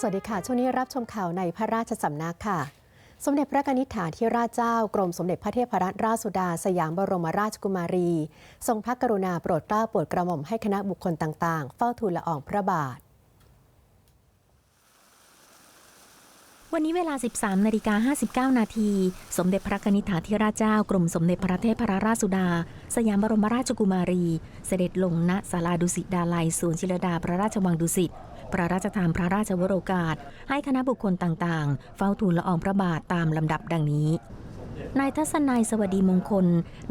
สวัสดีค่ะ ช่วงนี้รับชมข่าวในพระราชสำนักค่ะ สมเด็จพระนิษฐาธิราชเจ้ากรมสมเด็จพระเทพรัตนราชสุดา สยามบรมราชกุมารี ทรงพระกรุณาโปรดเกล้าโปรดกระหม่อมให้คณะบุคคลต่าง ๆ เฝ้าทูลละอองพระบาท วันนี้เวลา 13นาฬิกา59 นาที สมเด็จพระนิธิถาธิราชเจ้ากรมสมเด็จพระเทพรราชสุดา สยามบรมราชกุมารี เสด็จลงณศาลาดุสิตดาลัยสวนชิลดาพระราชวังดุสิต พระราชทานพระราชวโรกาส ให้คณะบุคคลต่างๆ เฝ้าทูลละอองพระบาทตามลำดับดังนี้ นายทัศนัยสวัสดีมงคล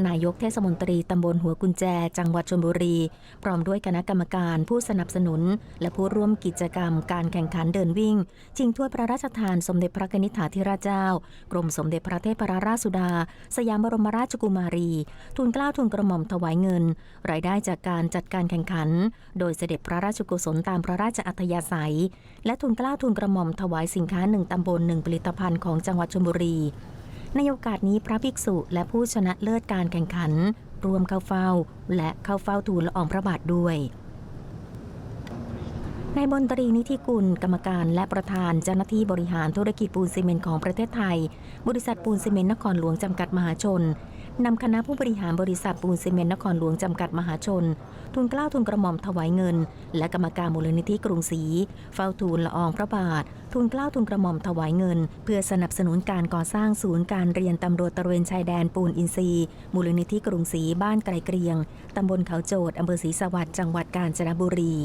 นายกเทศมนตรีตำบลหัวกุญแจ จังหวัดชลบุรี พร้อมด้วยคณะกรรมการผู้สนับสนุน และผู้ร่วมกิจกรรมการแข่งขันเดินวิ่ง ชิงถ้วยพระราชทานสมเด็จพระนิธิถาธิราชเจ้า กรมสมเด็จพระเทพรราชสุดา สยามบรมราชกุมารี ทุนเกล้าทุนกระหม่อมถวายเงิน รายได้จากการจัดการแข่งขัน โดยเสด็จพระราชกุศลตามพระราชอัธยาศัย และทุนเกล้าทุนกระหม่อมถวายสินค้าหนึ่งตำบลหนึ่งผลิตภัณฑ์ของจังหวัดชลบุรี ในโอกาสนี้พระภิกษุและผู้ชนะเลิศการแข่งขันรวมเข้าเฝ้า และเข้าเฝ้าทูลละอองพระบาทด้วยนายบนตรีนิธิกุล กรรมการและประธานเจ้าหน้าที่บริหารธุรกิจปูนซีเมนต์ของประเทศไทย บริษัทปูนซีเมนต์นครหลวงจำกัดมหาชน นำคณะผู้บริหารบริษัทปูนซีเมนต์นครหลวงจำกัดมหาชน ทุนกล้าวทุนกระหม่อมถวายเงิน และกรรมการมูลนิธิกรุงศรีเฝ้าทูลละอองพระบาท ทุนกล้าวทุนกระหม่อมถวายเงิน เพื่อสนับสนุนการก่อสร้างศูนย์การเรียนตำรวจตระเวนชายแดนปูนอินทรีย์ มูลนิธิกรุงศรีบ้านไกลเกรียงตำบลเขาโจดอำเภอศรีสวัสดิ์จังหวัดกาญจนบุรี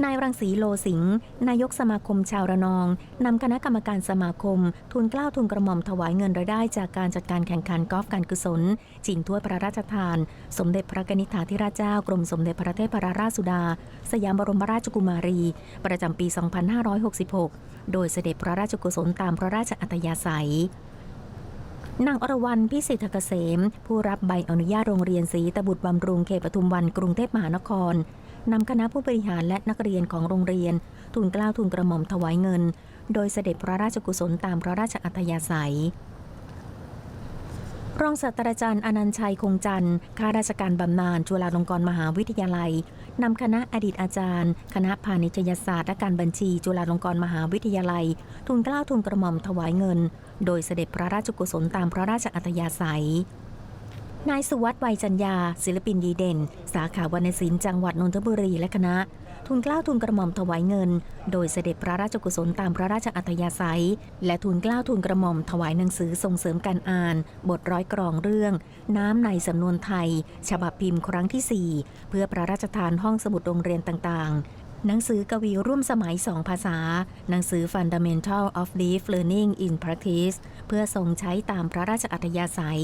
นายรังสีโลสิงห์นายกสมาคมชาวระนอง นำคณะกรรมการสมาคม ทุนกล้าวทุนกระหม่อมถวายเงินรายได้จากการจัดการแข่งขันกอล์ฟการกุศลจิงถ้วยพระราชทาน สมเด็จพระนิธิถาธิราชเจ้ากรมสมเด็จพระเทพรราชสุดา สยามบรมราชกุมารี ประจำปี 2566 โดยเสด็จพระราชกุศลตามพระราชอัธยาศัยนางอรวรรณพิสิทธเกษม ผู้รับใบอนุญาตโรงเรียนศรีตบุตรบำรุงเขตปทุมวันกรุงเทพมหานคร นำคณะผู้บริหารและนักเรียนของโรงเรียน ทุนกล้าวทุนกระหม่อมถวายเงิน โดยเสด็จพระราชกุศลตามพระราชอัธยาศัย รองศาสตราจารย์อนันชัยคงจันทร์ข้าราชการบำนาญจุฬาลงกรณ์มหาวิทยาลัยนำคณะอดีตอาจารย์ คณะพาณิชยศาสตร์และการบัญชี จุฬาลงกรณ์มหาวิทยาลัย ทุนกล้าวทุนกระหม่อมถวายเงิน โดยเสด็จพระราชกุศลตามพระราชอัธยาศัย นายสุวัสด์วัยจัญญา ศิลปินดีเด่น สาขาวรรณศิลป์จังหวัดนนทบุรีและคณะ ทุนเกล้าทุนกระหม่อมถวายเงิน โดยเสด็จพระราชกุศลตามพระราชอัธยาศัย และทุนเกล้าทุนกระหม่อมถวายหนังสือส่งเสริมการอ่าน บทร้อยกรองเรื่อง น้ำในสำนวนไทย ฉบับพิมพ์ครั้งที่ 4 เพื่อพระราชทานห้องสมุดโรงเรียนต่างๆหนังสือกวีร่วมสมัย2ภาษา หนังสือ Fundamental of Deep Learning in Practice เพื่อทรงใช้ตามพระราชอัธยาศัย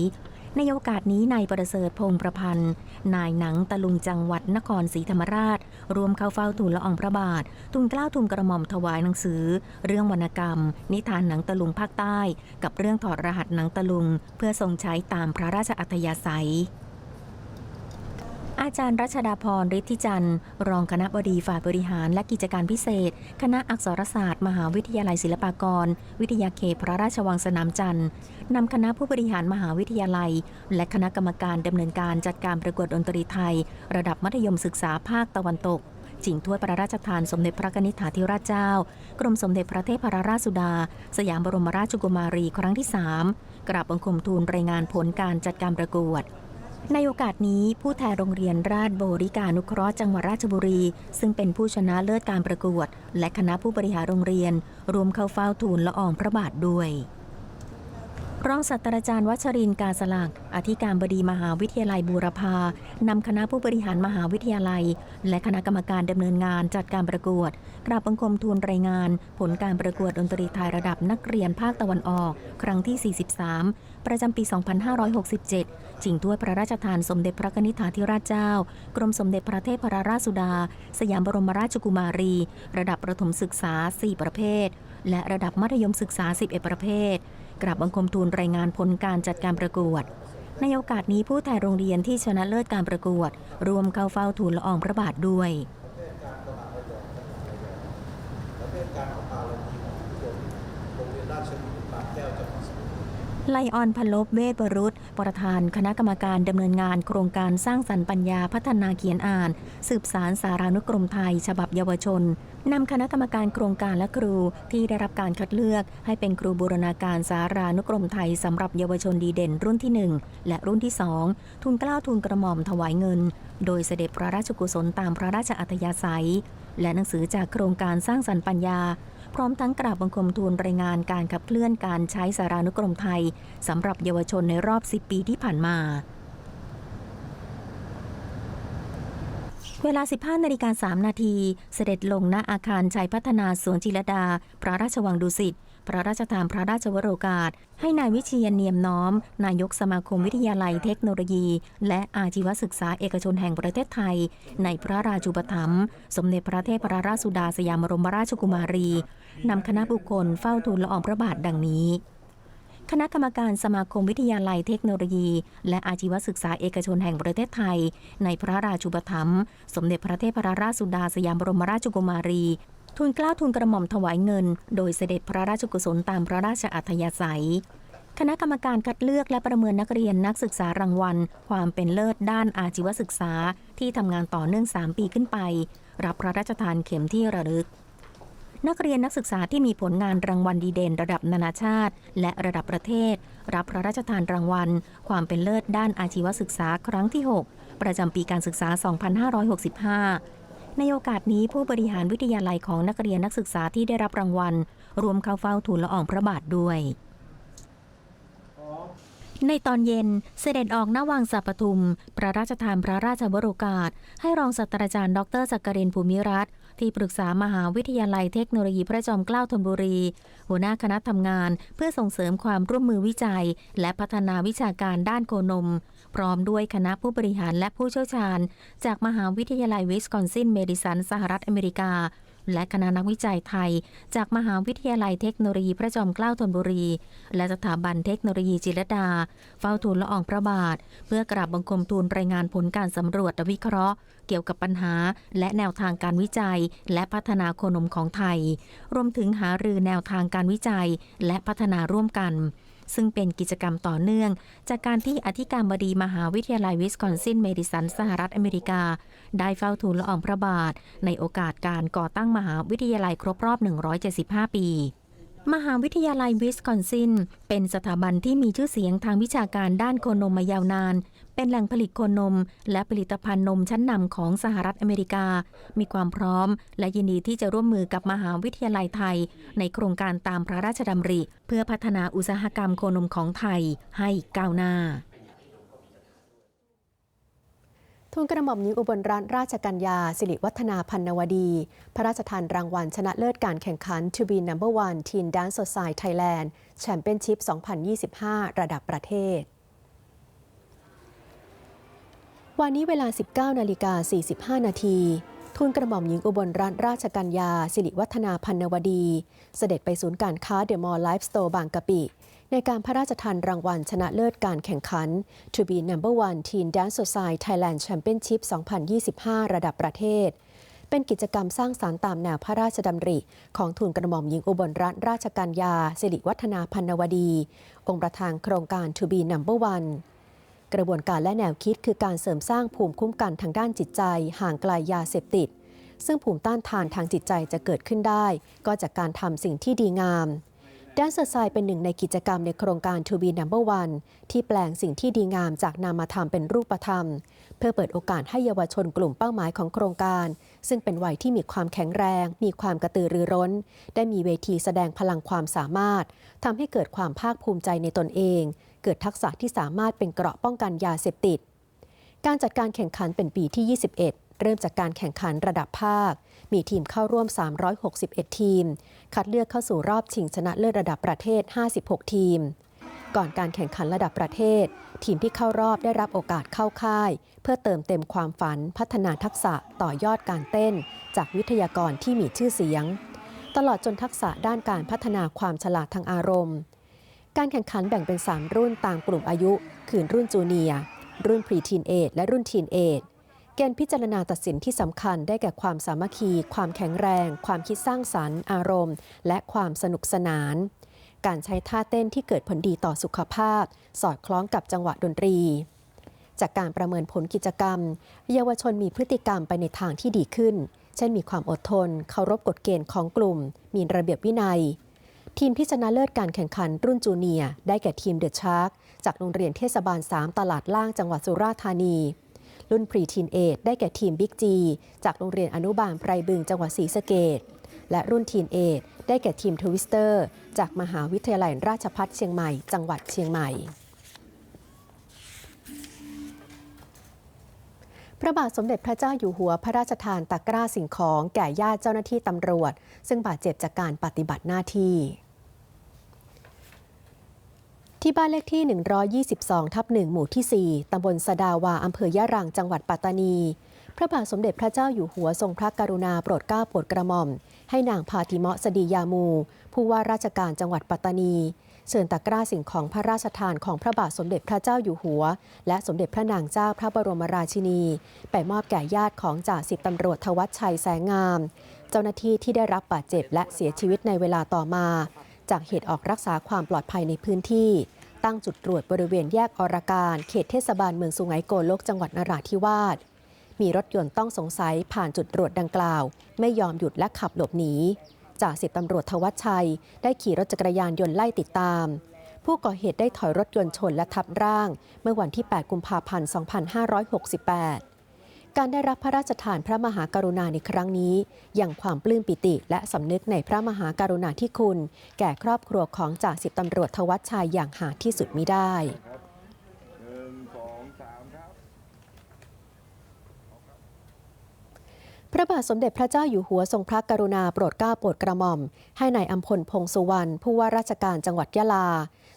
ในโอกาสนี้นายประเสริฐพงประพันธ์ นายหนังตะลุงจังหวัดนครศรีธรรมราช รวมเข้าเฝ้าทูลละอองพระบาททุนเกล้าทุนกระหม่อมถวายหนังสือ เรื่องวรรณกรรม นิทานหนังตะลุงภาคใต้ กับเรื่องถอดรหัสหนังตะลุง เพื่อทรงใช้ตามพระราชอัธยาศัย อาจารย์รัชดาพรฤทธิจันทร์ รองคณะบดีฝ่ายบริหารและกิจการพิเศษ คณะอักษรศาสตร์ มหาวิทยาลัยศิลปากร วิทยาเขตพระราชวังสนามจันทร์นำคณะผู้บริหารมหาวิทยาลัย และคณะกรรมการดำเนินการจัดการประกวดดนตรีไทย ระดับมัธยมศึกษาภาคตะวันตกจิงถ้วยพระราชทานสมเด็จพระนิธิถาธิราชเจ้า กรมสมเด็จพระเทพรราชสุดา สยามบรมราชกุมารีครั้งที่ 3 กราบบังคมทูลรายงานผลการจัดการประกวด ในโอกาสนี้ผู้แทนโรงเรียนราชบริการนุเคราะห์จังหวัดราชบุรี ซึ่งเป็นผู้ชนะเลิศการประกวด และคณะผู้บริหารโรงเรียน รวมเข้าเฝ้าทูลละอองพระบาทด้วยรองศาสตราจารย์วัชรินกาสลัก อธิการบดีมหาวิทยาลัยบูรพา นำคณะผู้บริหารมหาวิทยาลัย และคณะกรรมการดำเนินงานจัดการประกวด กราบบังคมทูลรายงาน ผลการประกวดดนตรีไทยระดับนักเรียนภาคตะวันออก ครั้งที่ 43 ประจำปี 2567 จิงถ้วยพระราชทานสมเด็จพระนิธิาธิราชเจ้า กรมสมเด็จพระเทพรราชสุดา สยามบรมราชกุมารี ระดับประถมศึกษา 4 ประเภท และระดับมัธยมศึกษา 11 ประเภท กราบบังคมทูลรายงานผลการจัดการประกวดในโอกาสนี้ผู้แทนโรงเรียนที่ชนะเลิศการประกวด รวมเข้าเฝ้าทูลละอองพระบาทด้วย ประเภทการประปาโรงเรียนโรงเรียนราชวิทยาลัยบางแก้วจังหวัดสุพรรณบุรี ไลออนพลบเวทวรุษประธานคณะกรรมการดำเนินงานโครงการสร้างสรรค์ปัญญาพัฒนาเขียนอ่าน สืบสารสารานุกรมไทย ฉบับเยาวชนนำคณะกรรมการโครงการและครูที่ได้รับการคัดเลือก ให้เป็นครูบูรณาการสารานุกรมไทยสำหรับเยาวชนดีเด่นรุ่นที่ 1 และรุ่นที่ 2 ทุนกล้าทุนกระหม่อมถวายเงิน โดยเสด็จพระราชกุศลตามพระราชอัธยาศัย และหนังสือจากโครงการสร้างสรรค์ปัญญา ร้อมทั้งกราบบังคมทูลรายงานการขับเคลื่อนการใช้สารานุกรมไทยสำหรับเยาวชนในรอบ 10 ปีที่ผ่านมา เวลา 15นาฬิกา3นาที เสด็จลงณอาคารชัยพัฒนาสวนจิรดา พระราชวังดุสิต พระราชทานพระราชวโรกาส ให้นายวิเชียนเนียมน้อม นายกสมาคมวิทยาลัยเทคโนโลยี และอาชีวศึกษาเอกชนแห่งประเทศไทย ในพระราชูปถัมภ์สมเด็จพระเทพรราชสุดาสยามบรมราชกุมารีนำคณะบุคคลเฝ้าทูลละอองพระบาทดังนี้คณะกรรมการสมาคมวิทยาลัยเทคโนโลยี และอาชีวศึกษาเอกชนแห่งประเทศไทย ในพระราชูปถัมภ์สมเด็จพระเทพรราชสุดาสยามบรมราชกุมารี ทูลเกล้าทูลกระหม่อมถวายเงิน โดยเสด็จพระราชกุศลตามพระราชอัธยาศัย คณะกรรมการคัดเลือกและประเมินนักเรียนนักศึกษารางวัล ความเป็นเลิศด้านอาชีวศึกษา ที่ทำงานต่อเนื่อง 3 ปีขึ้นไป รับพระราชทานเข็มที่ระลึก นักเรียนนักศึกษาที่มีผลงานรางวัลดีเด่นระดับนานาชาติ และระดับประเทศ รับพระราชทานรางวัล ความเป็นเลิศด้านอาชีวศึกษาครั้งที่ 6 ประจำปีการศึกษา 2565 ในโอกาสนี้ผู้บริหารวิทยาลัยของนักเรียนนักศึกษาที่ได้รับรางวัล รวมเข้าเฝ้าทูลละอองพระบาทด้วย ในตอนเย็นเสด็จออกหน้าวังสัปปทุม พระราชทานพระราชวโรกาสให้รองศาสตราจารย์ดรจักรินภูมิรัตน์ที่ปรึกษามหาวิทยาลัยเทคโนโลยีพระจอมเกล้าธนบุรี หัวหน้าคณะทำงานเพื่อส่งเสริมความร่วมมือวิจัย และพัฒนาวิชาการด้านโคนม พร้อมด้วยคณะผู้บริหารและผู้เชี่ยวชาญ จากมหาวิทยาลัยวิสคอนซินเมดิสันสหรัฐอเมริกา และคณะนักวิจัยไทย จากมหาวิทยาลัยเทคโนโลยีพระจอมเกล้าธนบุรี และสถาบันเทคโนโลยีจิรดา เฝ้าทูลละอองพระบาท เพื่อกราบบังคมทูลรายงานผลการสำรวจและวิเคราะห์ เกี่ยวกับปัญหา และแนวทางการวิจัย และพัฒนาโคนมของไทย รวมถึงหารือแนวทางการวิจัย และพัฒนาร่วมกัน ซึ่งเป็นกิจกรรมต่อเนื่อง จากการที่อธิการบดีมหาวิทยาลัยวิสคอนซินเมดิสันสหรัฐอเมริกา ได้เฝ้าทูลละอองพระบาท ในโอกาสการก่อตั้งมหาวิทยาลัยครบรอบ 175 ปีมหาวิทยาลัยวิสคอนซิน เป็นสถาบันที่มีชื่อเสียงทางวิชาการด้านโคนมมายาวนาน เป็นแหล่งผลิตโคนม และผลิตภัณฑ์นมชั้นนำของสหรัฐอเมริกา มีความพร้อม และยินดีที่จะร่วมมือกับมหาวิทยาลัยไทย ในโครงการตามพระราชดำริ เพื่อพัฒนาอุตสาหกรรมโคนมของไทยให้ก้าวหน้าทูลกระหม่อมหญิงอุบลรัตนราชกัญญา สิริวัฒนาพันนวดี พระราชทานรางวัลชนะเลิศการแข่งขัน To be Number One Teen Dance Society Thailand Championship 2025 ระดับประเทศ วันนี้เวลา 19นาฬิกา45 นาทีทูลกระหม่อมหญิงอุบลรัตนราชกัญญา สิริวัฒนาพันนวดี เสด็จไปศูนย์การค้าเดอะมอลล์ไลฟ์สโตร์บางกะปิ ในการพระราชทานรางวัลชนะเลิศการแข่งขัน To be Number One Teen Dance Society Thailand Championship 2025 ระดับประเทศ เป็นกิจกรรมสร้างสารรค์ตามแนวพระราชดำริ ของทูลกระหม่อมหญิงอุบลรัตนราชกัญญา สิริวัฒนาพันนวดี องค์ประธานโครงการ To be Number One กระบวนการและแนวคิดคือการเสริมสร้างภูมิคุ้มกันทางด้านจิตใจ ห่างไกลยาเสพติด ซึ่งภูมิต้านทานทางจิตใจจะเกิดขึ้นได้ ก็จากการทำสิ่งที่ดีงามแดนเซอร์ไซเป็นหนึ่งในกิจกรรมในโครงการ To be Number One ที่แปลงสิ่งที่ดีงามจากนามธรรมเป็นรูปธรรม เพื่อเปิดโอกาสให้เยาวชนกลุ่มเป้าหมายของโครงการ ซึ่งเป็นวัยที่มีความแข็งแรง มีความกระตือรือร้น ได้มีเวทีแสดงพลังความสามารถทำให้เกิดความภาคภูมิใจในตนเอง กิดทักษะที่สามารถเป็นเกราะป้องกันยาเสพติด การจัดการแข่งขันเป็นปีที่ 21 เริ่มจากการแข่งขันระดับภาค มีทีมเข้าร่วม 361 ทีม คัดเลือกเข้าสู่รอบชิงชนะเลิศระดับประเทศ 56 ทีม ก่อนการแข่งขันระดับประเทศ ทีมที่เข้ารอบได้รับโอกาสเข้าค่าย เพื่อเติมเต็มความฝันพัฒนาทักษะต่อยอดการเต้น จากวิทยากรที่มีชื่อเสียง ตลอดจนทักษะด้านการพัฒนาความฉลาดทางอารมณ์ การแข่งขันแบ่งเป็น 3 รุ่นตามกลุ่มอายุ คือรุ่นจูเนียร์รุ่นพรีทีนเอทและรุ่นทีนเอจเกณฑ์พิจารณาตัดสินที่สำคัญได้แก่ความสามัคคี ความแข็งแรง ความคิดสร้างสรรค์ อารมณ์ และความสนุกสนาน การใช้ท่าเต้นที่เกิดผลดีต่อสุขภาพ สอดคล้องกับจังหวะดนตรี จากการประเมินผลกิจกรรม เยาวชนมีพฤติกรรมไปในทางที่ดีขึ้น เช่นมีความอดทน เคารพกฎเกณฑ์ของกลุ่ม มีระเบียบวินัย ทีมที่ชนะเลิศการแข่งขันรุ่นจูเนียร์ได้แก่ทีมเดอะชาร์กจากโรงเรียนเทศบาล 3 ตลาดล่างจังหวัดสุราษฎร์ธานี รุ่นพรีทีนเอทได้แก่ทีมบิ๊กจีจากโรงเรียนอนุบาลไพรบึงจังหวัดศรีสะเกดและรุ่นทีนเอทได้แก่ทีมทวิสเตอร์ จากมหาวิทยาลัยราชภัฏเชียงใหม่ จังหวัดเชียงใหม่พระบาทสมเด็จพระเจ้าอยู่หัวพระราชทานตะกร้าสิ่งของแก่ญาติเจ้าหน้าที่ตำรวจ ซึ่งบาดเจ็บจากการปฏิบัติหน้าที่ ที่บ้านเลขที่ 122 ทับ1หมู่ที่ 4 ตำบลสดาวา อำเภอยะรัง จังหวัดปัตตานี พระบาทสมเด็จพระเจ้าอยู่หัวทรงพระกรุณาโปรดเกล้าโปรดกระหม่อม ให้นางพาติเมาะสดียามู ผู้ว่าราชการจังหวัดปัตตานี เชิญตะกร้าสิ่งของพระราชทานของพระบาทสมเด็จพระเจ้าอยู่หัว และสมเด็จพระนางเจ้าพระบรมราชินี ไปมอบแก่ญาติของจ่าสิบตำรวจทวัชชัยแสงงาม เจ้าหน้าที่ที่ได้รับบาดเจ็บและเสียชีวิตในเวลาต่อมา จากเหตุออกรักษาความปลอดภัยในพื้นที่ ตั้งจุดตรวจบริเวณแยกอรการ เขตเทศบาลเมืองสุไหงโกลกจังหวัดนราธิวาสมีรถยนต์ต้องสงสัยผ่านจุดตรวจดังกล่าว ไม่ยอมหยุดและขับหลบหนีจ่าสิบตำรวจทวัชชัย ได้ขี่รถจักรยานยนต์ไล่ติดตาม ผู้ก่อเหตุได้ถอยรถยนต์ชนและทับร่าง เมื่อวันที่ 8 กุมภาพันธ์ 2568 การได้รับพระราชทานพระมหากรุณาในครั้งนี้ อย่างความปลื้มปิติและสำนึกในพระมหากรุณาธิคุณ แก่ครอบครัวของจ่าสิบตำรวจทวัชชัยอย่างหาที่สุดมิได้ หนึ่งสองสามครับ พระบาทสมเด็จพระเจ้าอยู่หัวทรงพระกรุณาโปรดเกล้าโปรดกระหม่อม ให้ในายอัมพลพงสุวรรณผู้ว่าราชการจังหวัดยะลา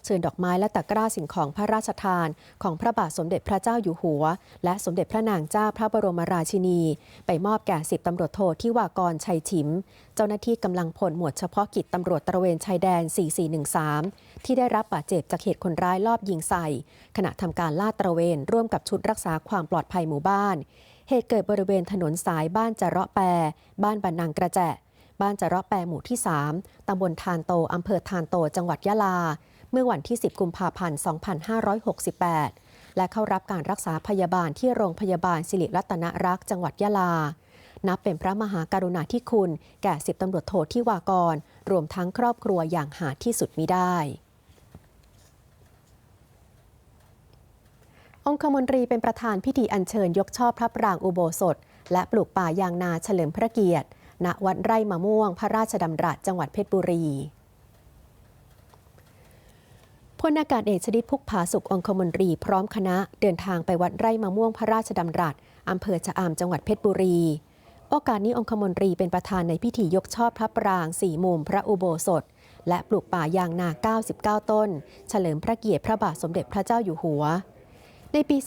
เชิญดอกไม้และตะกร้าสิ่งของพระราชทาน ของพระบาทสมเด็จพระเจ้าอยู่หัว และสมเด็จพระนางเจ้าพระบรมราชินี ไปมอบแก่สิบตำรวจโทที่วากรชัยฉิม เจ้าหน้าที่กำลังพลหมวดเฉพาะกิจตำรวจตระเวนชายแดน 4413 ที่ได้รับบาดเจ็บจากเหตุคนร้ายลอบยิงใส่ ขณะทำการลาดตระเวนร่วมกับชุดรักษาความปลอดภัยหมู่บ้าน เหตุเกิดบริเวณถนนสายบ้านจะระแปร บ้านบันนังกระแจบ้านจะระแปรหมู่ที่ 3 ตำบลทานโต อำเภอทานโต จังหวัดยะลา เมื่อวันที่ 10 กุมภาพันธ์ 2568 และเข้ารับการรักษาพยาบาลที่โรงพยาบาลสิริรัตนรักษ์จังหวัดยะลา นับเป็นพระมหากรุณาธิคุณ แก่สิบตำรวจโทที่วากร รวมทั้งครอบครัวอย่างหาที่สุดมิได้ องคมนตรีเป็นประธานพิธีอัญเชิญยกช่อพระปรางอุโบสถ และปลูกป่ายางนาเฉลิมพระเกียรติ ณ วัดไร่มะม่วง พระราชดำรัสจังหวัดเพชรบุรีพลอากาศเอกชดิตพุกผาสุของคมนตรีพร้อมคณะเดินทางไปวัดไร่มะม่วงพระราชดำรัสอำเภอชะอำจังหวัดเพชรบุรี โอกาสนี้องคมนตรีเป็นประธานในพิธียกช่อพระปรางสี่มุมพระอุโบสถ และปลูกป่ายางนา 99 ต้น เฉลิมพระเกียรติพระบาทสมเด็จพระเจ้าอยู่หัว ในปี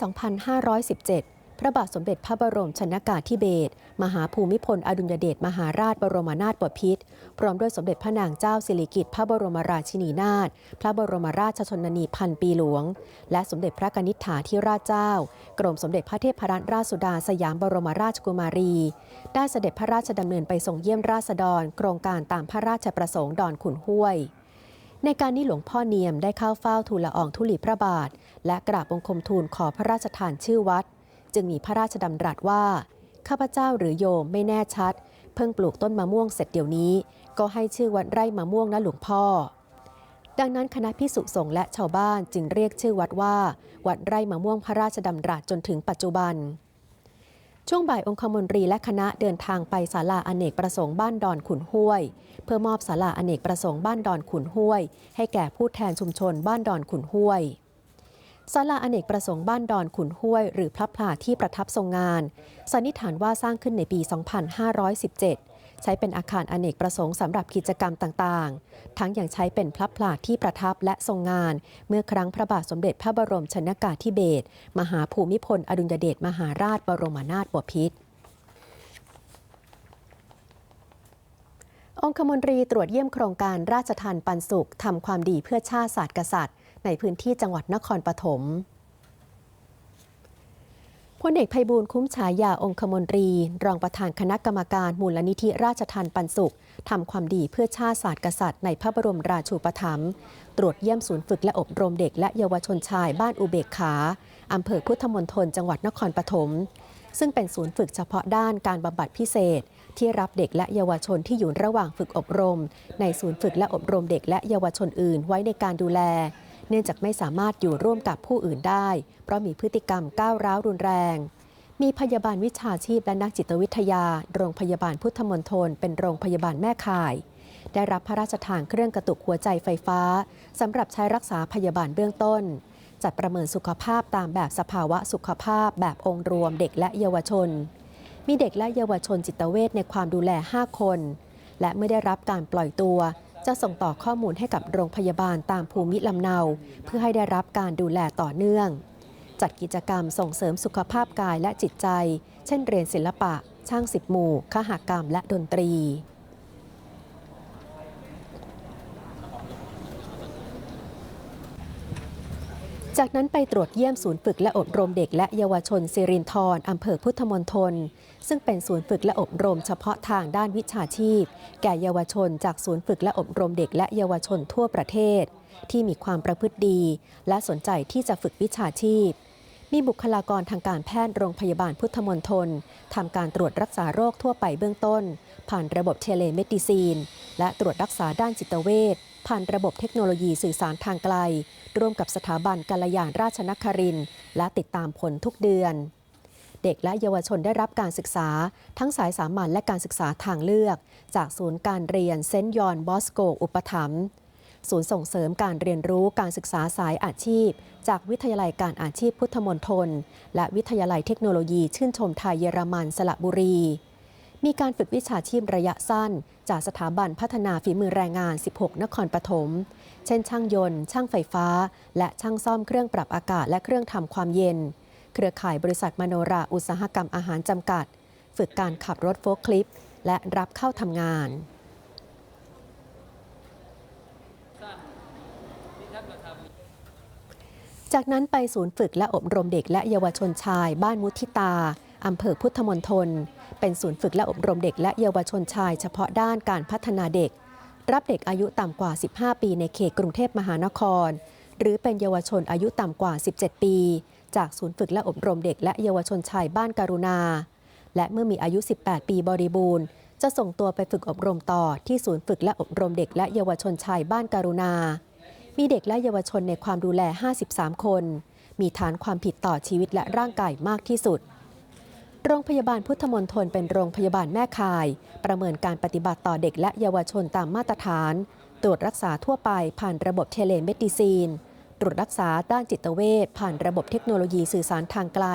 2517 พระบาทสมเด็จพระบรมชนากาธิเบศรมหาภูมิพลอดุลยเดชมหาราชบรมนาถบพิตรพร้อมด้วยสมเด็จพระนางเจ้าสิริกิติ์พระบรมราชินีนาถพระบรมราชชนนีพันปีหลวง และสมเด็จพระกนิษฐาธิราชเจ้า กรมสมเด็จพระเทพรัตนราชสุดาสยามบรมราชกุมารี ได้เสด็จพระราชดำเนินไปส่งเยี่ยมราษฎร โครงการตามพระราชประสงค์ดอนขุนห้วย ในการนี้หลวงพ่อเนียมได้เข้าเฝ้าทูลละอองธุลีพระบาท และกราบบังคมทูลขอพระราชทานชื่อวัด จึงมีพระราชดำรัสว่า ข้าพเจ้าหรือโยมไม่แน่ชัด เพิ่งปลูกต้นมะม่วงเสร็จเดี๋ยวนี้ ก็ให้ชื่อวัดไร่มะม่วงนะหลวงพ่อ ดังนั้นคณะพิสุสงฆ์และชาวบ้านจึงเรียกชื่อวัดว่า วัดไร่มะม่วงพระราชดำรัสจนถึงปัจจุบัน ช่วงบ่ายองคมนตรีและคณะเดินทางไปศาลาอเนกประสงค์บ้านดอนขุนห้วย เพื่อมอบศาลาอเนกประสงค์บ้านดอนขุนห้วย ให้แก่ผู้แทนชุมชนบ้านดอนขุนห้วยศาลาอเนกประสงค์บ้านดอนขุนห้วย หรือพระพลาที่ประทับทรงงานสันนิษฐานว่าสร้างขึ้นในปี 2517 ใช้เป็นอาคารอเนกประสงค์สำหรับกิจกรรมต่างๆ ทั้งยังใช้เป็นพระพลาที่ประทับและทรงงาน เมื่อครั้งพระบาทสมเด็จพระบรมชนากาธิเบศรมหาภูมิพล อดุลยเดชมหาราชบรมนาถบพิตรองคมนตรีตรวจเยี่ยมโครงการราชทานปันสุขทำความดีเพื่อชาติศาสตร์กษัตริย์ ในพื้นที่จังหวัดนครปฐม พลเอกไพบูลย์คุ้มฉายาองคมนตรี รองประธานคณะกรรมการมูลนิธิราชทันปันสุขทำความดีเพื่อชาติศาสตร์กษัตริย์ในพระบรมราชูปถัมภ์ตรวจเยี่ยมศูนย์ฝึกและอบรมเด็กและเยาวชนชายบ้านอุเบกขาอำเภอพุทธมณฑลจังหวัดนครปฐมซึ่งเป็นศูนย์ฝึกเฉพาะด้านการบำบัดพิเศษ ที่รับเด็กและเยาวชนที่อยู่ระหว่างฝึกอบรม ในศูนย์ฝึกและอบรมเด็กและเยาวชนอื่นไว้ในการดูแล เนื่องจากไม่สามารถอยู่ร่วมกับผู้อื่นได้ เพราะมีพฤติกรรมก้าวร้าวรุนแรง มีพยาบาลวิชาชีพและนักจิตวิทยา โรงพยาบาลพุทธมณฑลเป็นโรงพยาบาลแม่ข่าย ได้รับพระราชทานเครื่องกระตุกหัวใจไฟฟ้าสำหรับใช้รักษาพยาบาลเบื้องต้น จัดประเมินสุขภาพตามแบบสภาวะสุขภาพ แบบองค์รวมเด็กและเยาวชน มีเด็กและเยาวชนจิตเวชในความดูแล 5 คน และไม่ได้รับการปล่อยตัว จะส่งต่อข้อมูลให้กับโรงพยาบาลตามภูมิลำเนา เพื่อให้ได้รับการดูแลต่อเนื่อง จัดกิจกรรมส่งเสริมสุขภาพกายและจิตใจ เช่นเรียนศิลปะ ช่างสิบหมู่ขหกรรมและดนตรี จากนั้นไปตรวจเยี่ยมศูนย์ฝึกและอบรมเด็กและเยาวชนสิรินทรอำเภอพุทธมณฑลซึ่งเป็นศูนย์ฝึกและอบรมเฉพาะทางด้านวิชาชีพ แก่เยาวชนจากศูนย์ฝึกและอบรมเด็กและเยาวชนทั่วประเทศ ที่มีความประพฤติดี และสนใจที่จะฝึกวิชาชีพ มีบุคลากรทางการแพทย์โรงพยาบาลพุทธมณฑลทำการตรวจรักษาโรคทั่วไปเบื้องต้น ผ่านระบบเทเลเมดิซีน และตรวจรักษาด้านจิตเวช ผ่านระบบเทคโนโลยีสื่อสารทางไกล ร่วมกับสถาบันกัลยาณราชนครินและติดตามผลทุกเดือน เด็กและเยาวชนได้รับการศึกษา ทั้งสายสามัญและการศึกษาทางเลือก จากศูนย์การเรียนเซนยอนบอสโก อุปถัมภ์ศูนย์ส่งเสริมการเรียนรู้การศึกษาสายอาชีพ จากวิทยาลัยการอาชีพพุทธมณฑลและวิทยาลัยเทคโนโลยีชื่นชมไทยเยอรมันสระบุรี มีการฝึกวิชาชีพระยะสั้น จากสถาบันพัฒนาฝีมือแรงงาน 16 นครปฐม เช่น ช่างยนต์ ช่างไฟฟ้า และช่างซ่อมเครื่องปรับอากาศและเครื่องทำความเย็น เครือข่ายบริษัทมโนราอุตสาหกรรมอาหารจำกัด ฝึกการขับรถโฟล์คลิฟต์และรับเข้าทำงานจากนั้นไปศูนย์ฝึกและอบรมเด็กและเยาวชนชายบ้านมุทิตา อำเภอพุทธมณฑลเป็นศูนย์ฝึกและอบรมเด็กและเยาวชนชายเฉพาะด้านการพัฒนาเด็ก รับเด็กอายุต่ำกว่า 15 ปีในเขตกรุงเทพมหานคร หรือเป็นเยาวชนอายุต่ำกว่า 17 ปี จากศูนย์ฝึกและอบรมเด็กและเยาวชนชายบ้านการุณา และเมื่อมีอายุ 18 ปีบริบูรณ์ จะส่งตัวไปฝึกอบรมต่อที่ศูนย์ฝึกและอบรมเด็กและเยาวชนชายบ้านการุณา มีเด็กและเยาวชนในความดูแล 53 คน มีฐานความผิดต่อชีวิตและร่างกายมากที่สุด โรงพยาบาลพุทธมณฑลเป็นโรงพยาบาลแม่ข่าย ประเมินการปฏิบัติต่อเด็กและเยาวชนตามมาตรฐาน ตรวจรักษาทั่วไปผ่านระบบเทเลเมดิซีน ตรวจรักษาด้านจิตเวชผ่านระบบเทคโนโลยีสื่อสารทางไกล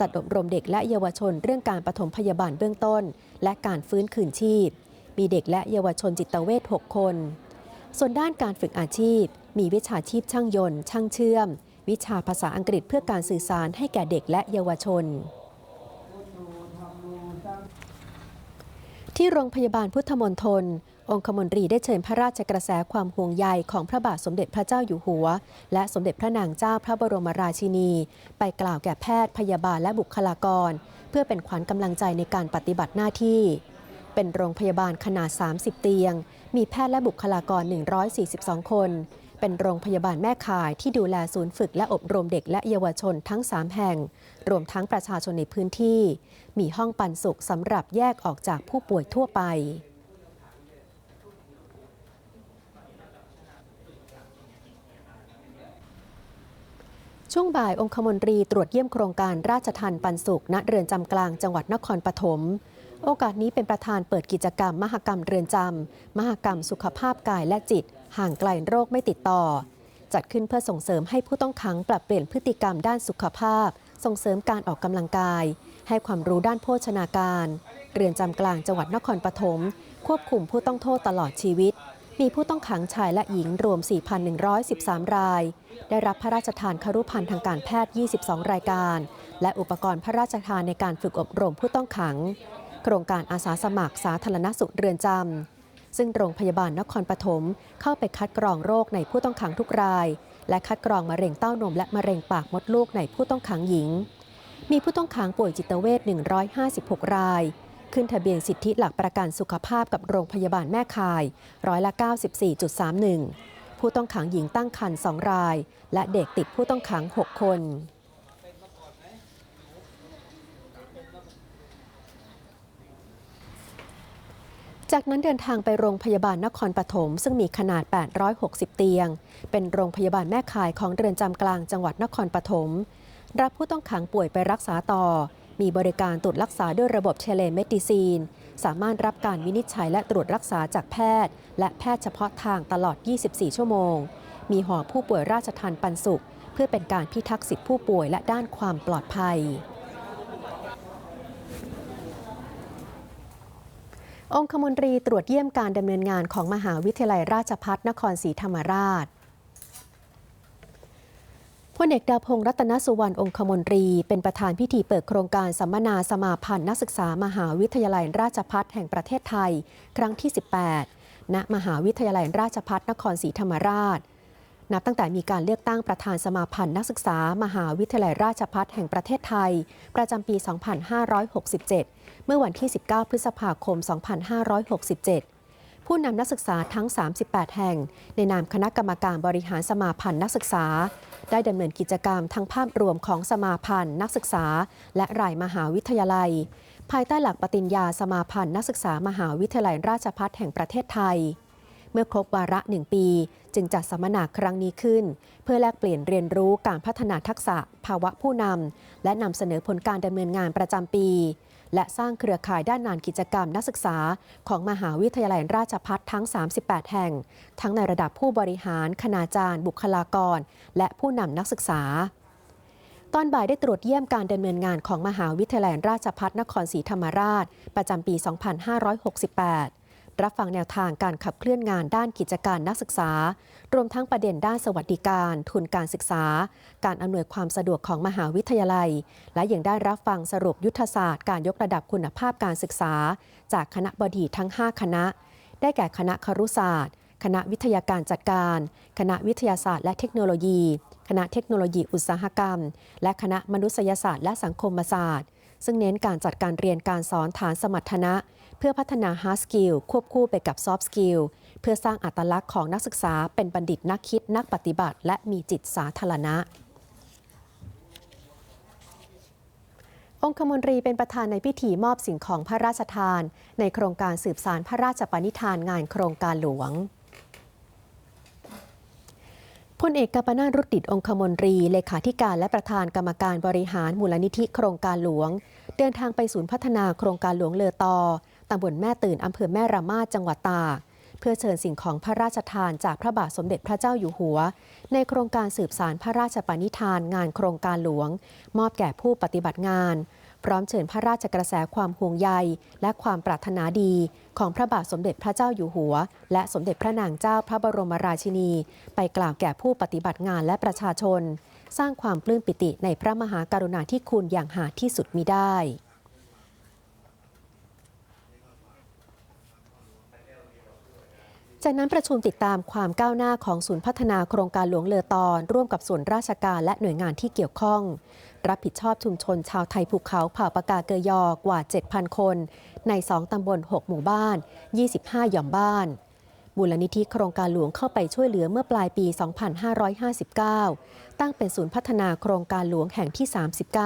จัดอบรมเด็กและเยาวชนเรื่องการปฐมพยาบาลเบื้องต้น และการฟื้นคืนชีพ มีเด็กและเยาวชนจิตเวช6 คน ส่วนด้านการฝึกอาชีพ มีวิชาชีพช่างยนต์ ช่างเชื่อม วิชาภาษาอังกฤษเพื่อการสื่อสารให้แก่เด็กและเยาวชน ที่โรงพยาบาลพุทธมณฑลองคมนตรีได้เชิญพระราชกระแสความห่วงใยของพระบาทสมเด็จพระเจ้าอยู่หัว และสมเด็จพระนางเจ้าพระบรมราชินี ไปกล่าวแก่แพทย์พยาบาลและบุคลากร เพื่อเป็นขวัญกำลังใจในการปฏิบัติหน้าที่ เป็นโรงพยาบาลขนาด 30 เตียง มีแพทย์และบุคลากร 142 คน เป็นโรงพยาบาลแม่ข่ายที่ดูแลศูนย์ฝึกและอบรมเด็กและเยาวชนทั้ง 3 แห่ง รวมทั้งประชาชนในพื้นที่ มีห้องปันสุขสำหรับแยกออกจากผู้ป่วยทั่วไปช่วงบ่ายองคมนตรีตรวจเยี่ยมโครงการราชทันปันสุข ณเรือนจำกลางจังหวัดนครปฐม โอกาสนี้เป็นประธานเปิดกิจกรรม มหกรรมเรือนจำมหกรรมสุขภาพกายและจิต ห่างไกลโรคไม่ติดต่อ จัดขึ้นเพื่อส่งเสริมให้ผู้ต้องขังปรับเปลี่ยนพฤติกรรมด้านสุขภาพ ส่งเสริมการออกกำลังกาย ให้ความรู้ด้านโภชนาการ เรือนจำกลางจังหวัดนครปฐมควบคุมผู้ต้องโทษตลอดชีวิต มีผู้ต้องขังชายและหญิงรวม 4,113 ราย ได้รับพระราชทานครุพันธ์ทางการแพทย์ 22 รายการ และอุปกรณ์พระราชทานในการฝึกอบรมผู้ต้องขัง โครงการอาสาสมัครสาธารณสุขเรือนจำซึ่งโรงพยาบาลนครปฐมเข้าไปคัดกรองโรคในผู้ต้องขังทุกราย และคัดกรองมะเร็งเต้านมและมะเร็งปากมดลูกในผู้ต้องขังหญิง มีผู้ต้องขังป่วยจิตเวช156 ราย ขึ้นทะเบียนสิทธิหลักประกันสุขภาพกับโรงพยาบาลแม่คายร้อยละ 94.31 ผู้ต้องขังหญิงตั้งครรภ์2ราย และเด็กติดผู้ต้องขัง 6 คนจากนั้นเดินทางไปโรงพยาบาลนครปฐมซึ่งมีขนาด 860 เตียง เป็นโรงพยาบาลแม่ข่ายของเรือนจำกลางจังหวัดนครปฐม รับผู้ต้องขังป่วยไปรักษาต่อ มีบริการตรวจรักษาด้วยระบบเชเลเมดิซีน สามารถรับการวินิจฉัยและตรวจรักษาจากแพทย์ และแพทย์เฉพาะทางตลอด 24 ชั่วโมง มีหอผู้ป่วยราชทันปันสุข เพื่อเป็นการพิทักษ์สิทธิผู้ป่วยและด้านความปลอดภัยองคมนตรีตรวจเยี่ยมการดำเนินงานของมหาวิทยาลัยราชภัฏนครศรีธรรมราช พลเอกดาพงศ์รัตนสุวรรณองคมนตรี เป็นประธานพิธีเปิดโครงการสัมมนาสมาพันธ์นักศึกษามหาวิทยาลัยราชภัฏแห่งประเทศไทย ครั้งที่ 18 ณ มหาวิทยาลัยราชภัฏนครศรีธรรมราช นับตั้งแต่มีการเลือกตั้งประธานสมาพันธ์นักศึกษามหาวิทยาลัยราชภัฏแห่งประเทศไทย ประจำปี 2567 เมื่อวันที่ 19 พฤษภาคม 2567 ผู้นำนักศึกษาทั้ง 38 แห่ง ในนามคณะกรรมการบริหารสมาพันธ์นักศึกษา ได้ดำเนินกิจกรรมทั้งภาพรวมของสมาพันธ์นักศึกษา และรายมหาวิทยาลัย ภายใต้หลักปฏิญญาสมาพันธ์นักศึกษามหาวิทยาลัยราชภัฏแห่งประเทศไทย เมื่อครบวาระหนึ่งปี จึงจัดสัมมนาครั้งนี้ขึ้น เพื่อแลกเปลี่ยนเรียนรู้การพัฒนาทักษะ ภาวะผู้นำและนำเสนอผลการดำเนินงานประจำปี และสร้างเครือข่ายด้านงานกิจกรรมนักศึกษา ของมหาวิทยาลัยราชพัฒทั้ง 38 แห่ง ทั้งในระดับผู้บริหาร คณาจารย์ บุคลากร และผู้นำนักศึกษาตอนบ่ายได้ตรวจเยี่ยมการดำเนินงานของมหาวิทยาลัยราชพัฒนครศรีธรรมราช ประจำปี 2568 รับฟังแนวทางการขับเคลื่อนงานด้านกิจการนักศึกษา รวมทั้งประเด็นด้านสวัสดิการ ทุนการศึกษา การอำนวยความสะดวกของมหาวิทยาลัย และยังได้รับฟังสรุปยุทธศาสตร์การยกระดับคุณภาพการศึกษา จากคณะบดีทั้ง 5 คณะ ได้แก่คณะครุศาสตร์ คณะวิทยาการจัดการ คณะวิทยาศาสตร์และเทคโนโลยี คณะเทคโนโลยีอุตสาหกรรม และคณะมนุษยศาสตร์และสังคมศาสตร์ ซึ่งเน้นการจัดการเรียนการสอนฐานสมรรถนะ เพื่อพัฒนา hard skill ควบคู่ไปกับ soft skill เพื่อสร้างอัตลักษณ์ของนักศึกษาเป็นบัณฑิตนักคิดนักปฏิบัติ และมีจิตสาธารณะองคมนตรีเป็นประธานในพิธีมอบสิ่งของพระราชทาน ในโครงการสืบสารพระราชปณิธานงานโครงการหลวง พลเอกกัปนาถรุดดิตองคมนตรี เลขาธิการและประธานกรรมการบริหารมูลนิธิโครงการหลวง เดินทางไปศูนย์พัฒนาโครงการหลวงเลอตอตำบลแม่ตื่นอำเภอแม่ระมาจังหวัดตากเพื่อเชิญสิ่งของพระราชทานจากพระบาทสมเด็จพระเจ้าอยู่หัว ในโครงการสืบสารพระราชปณิธานงานโครงการหลวง มอบแก่ผู้ปฏิบัติงาน พร้อมเชิญพระราชกระแสความห่วงใย และความปรารถนาดี ของพระบาทสมเด็จพระเจ้าอยู่หัว และสมเด็จพระนางเจ้าพระบรมราชินี ไปกล่าวแก่ผู้ปฏิบัติงานและประชาชน สร้างความปลื้มปิติในพระมหากรุณาธิคุณอย่างหาที่สุดมิได้จากนั้นประชุมติดตามความก้าวหน้าของศูนย์พัฒนาโครงการหลวงเลอตอน ร่วมกับส่วนราชการและหน่วยงานที่เกี่ยวข้อง รับผิดชอบชุมชนชาวไทยภูเขาเผ่าปากาเกยอกว่า 7,000 คน ใน 2 ตำบล 6 หมู่บ้าน 25 หย่อมบ้านมูลนิธิโครงการหลวงเข้าไปช่วยเหลือเมื่อปลายปี 2559 ตั้งเป็นศูนย์พัฒนาโครงการหลวงแห่งที่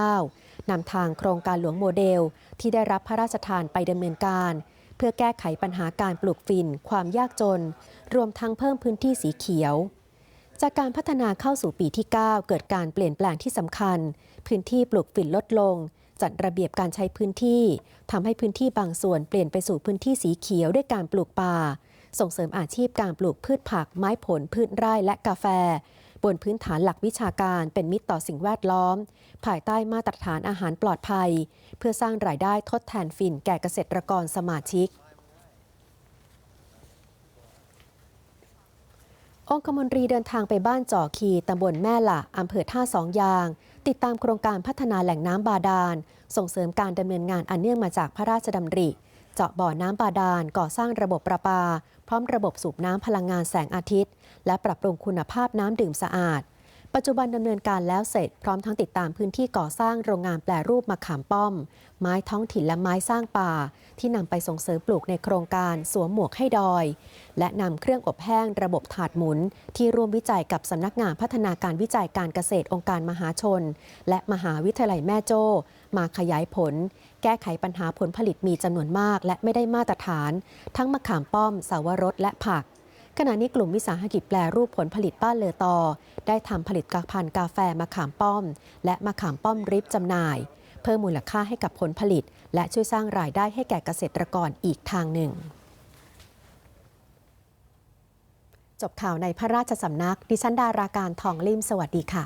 39 นำทางโครงการหลวงโมเดล ที่ได้รับพระราชทานไปดำเนินการ เพื่อแก้ไขปัญหาการปลูกฝิ่น ความยากจน รวมทั้งเพิ่มพื้นที่สีเขียว จากการพัฒนาเข้าสู่ปีที่ 9 เกิดการเปลี่ยนแปลงที่สำคัญ พื้นที่ปลูกฝิ่นลดลง จัดระเบียบการใช้พื้นที่ทำให้พื้นที่บางส่วนเปลี่ยนไปสู่พื้นที่สีเขียวด้วยการปลูกป่า ส่งเสริมอาชีพการปลูกพืชผัก ไม้ผล พืชไร่และกาแฟ บนพื้นฐานหลักวิชาการเป็นมิตรต่อสิ่งแวดล้อม ภายใต้มาตรฐานอาหารปลอดภัย เพื่อสร้างรายได้ทดแทนฝิ่นแก่เกษตรกรสมาชิก องคมนตรีเดินทางไปบ้านจ่อคีตำบลแม่ละอำเภอท่าสองยาง ติดตามโครงการพัฒนาแหล่งน้ำบาดาล ส่งเสริมการดำเนินงานอันเนื่องมาจากพระราชดำริ เจาะบ่อน้ำบาดาล ก่อสร้างระบบประปา พร้อมระบบสูบน้ำพลังงานแสงอาทิตย์ และปรับปรุงคุณภาพน้ำดื่มสะอาด ปัจจุบันดำเนินการแล้วเสร็จพร้อมทั้งติดตามพื้นที่ก่อสร้างโรงงานแปลรูปมะขามป้อม ไม้ท้องถิ่นและไม้สร้างป่า ที่นำไปส่งเสริมปลูกในโครงการสวมหมวกให้ดอย และนำเครื่องอบแห้งระบบถาดหมุน ที่ร่วมวิจัยกับสำนักงานพัฒนาการวิจัยการเกษตรองค์การมหาชน และมหาวิทยาลัยแม่โจ้ มาขยายผล แก้ไขปัญหาผลผลิตมีจำนวนมาก และไม่ได้มาตรฐาน ทั้งมะขามป้อมสาวรสและผัก ขณะนี้กลุ่มวิสาหกิจแปลรูปผลผลิตบ้านเลอตอ ได้ทำผลิตกาพันกาแฟมะขามป้อม และมะขามป้อมริบจำหน่าย เพิ่มมูลค่าให้กับผลผลิต และช่วยสร้างรายได้ให้แก่เกษตรกรอีกทางหนึ่ง จบข่าวในพระราชสำนัก ดิฉันดาราการทองลิมสวัสดีค่ะ